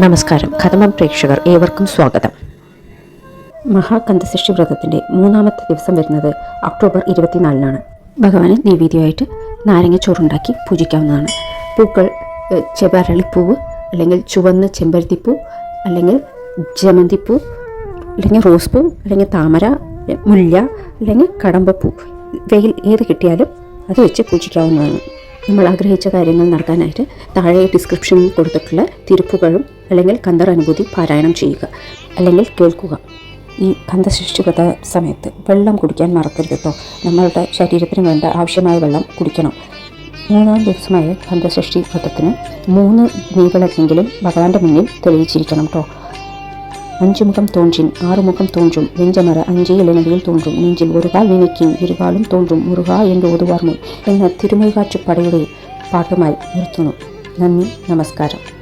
നമസ്കാരം. കഥമം പ്രേക്ഷകർ ഏവർക്കും സ്വാഗതം. മഹാകന്തസൃഷ്ടി വ്രതത്തിന്റെ മൂന്നാമത്തെ ദിവസം വരുന്നത് ഒക്ടോബർ ഇരുപത്തിനാലിനാണ്. ഭഗവാന് നൈവേദ്യമായിട്ട് നാരങ്ങ ചോറുണ്ടാക്കി പൂജിക്കാവുന്നതാണ്. പൂക്കൾ ചെവരളിപ്പൂവ് അല്ലെങ്കിൽ ചുവന്ന ചെമ്പരത്തിപ്പൂ അല്ലെങ്കിൽ ജമന്തിപ്പൂ അല്ലെങ്കിൽ റോസ് പൂ അല്ലെങ്കിൽ താമര മുല്ല അല്ലെങ്കിൽ കടമ്പപ്പൂ വെയിൽ ഏത് കിട്ടിയാലും അത് വെച്ച് പൂജിക്കാവുന്നതാണ്. നമ്മൾ ആഗ്രഹിച്ച കാര്യങ്ങൾ നടക്കാനായിട്ട് താഴെ ഡിസ്ക്രിപ്ഷനിൽ കൊടുത്തിട്ടുള്ള തിരുപ്പുകളും അല്ലെങ്കിൽ കന്തർ അനുഭൂതി പാരായണം ചെയ്യുക. അല്ലെങ്കിൽ കേൾക്കുക. ഈ കന്തസൃഷ്ടി വ്രത സമയത്ത് വെള്ളം കുടിക്കാൻ മറക്കരുത് കേട്ടോ നമ്മളുടെ ശരീരത്തിന് വേണ്ട ആവശ്യമായ വെള്ളം കുടിക്കണം. മൂന്നാം ദിവസമായ കന്തസൃഷ്ടി വ്രതത്തിന് മൂന്ന് നീവിളക്കെങ്കിലും ഭഗവാന്റെ മുന്നിൽ തെളിയിച്ചിരിക്കണം കേട്ടോ அஞ்சு முகம் தோன்றின் ஆறு முகம் தோன்றும் வெஞ்சமர அஞ்சே இளநிலையில் தோன்றும் நெஞ்சில் ஒரு கால் நினைக்கின் இருகாலும் தோன்றும் முருகா என்று ஓதுவார் முன் என்ன திருமைகாற்று படையுடைய பாட்டுமாய் நிறுத்தணும் நன்றி நமஸ்காரம்.